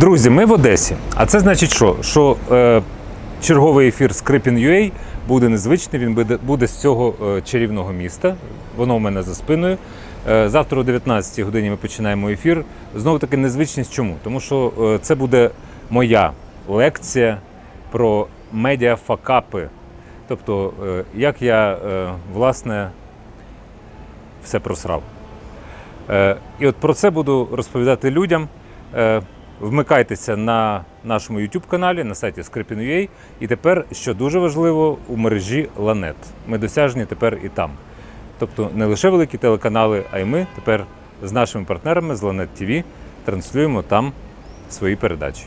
Друзі, ми в Одесі. А це значить, що? Що е, черговий ефір Скрипін.ua буде незвичний. Він буде, буде з цього е, чарівного міста. Воно у мене за спиною. Е, завтра о 19 годині ми починаємо ефір. Знову таки незвичність чому? Тому що е, це буде моя лекція про медіафакапи. Тобто, е, як я е, власне все просрав. Е, І от про це буду розповідати людям. Е, Вмикайтеся на нашому YouTube каналі, на сайті Scripin.ua. І тепер, що дуже важливо, у мережі Ланет. Ми досяжні тепер і там. Тобто не лише великі телеканали, а й ми тепер з нашими партнерами з Ланет TV транслюємо там свої передачі.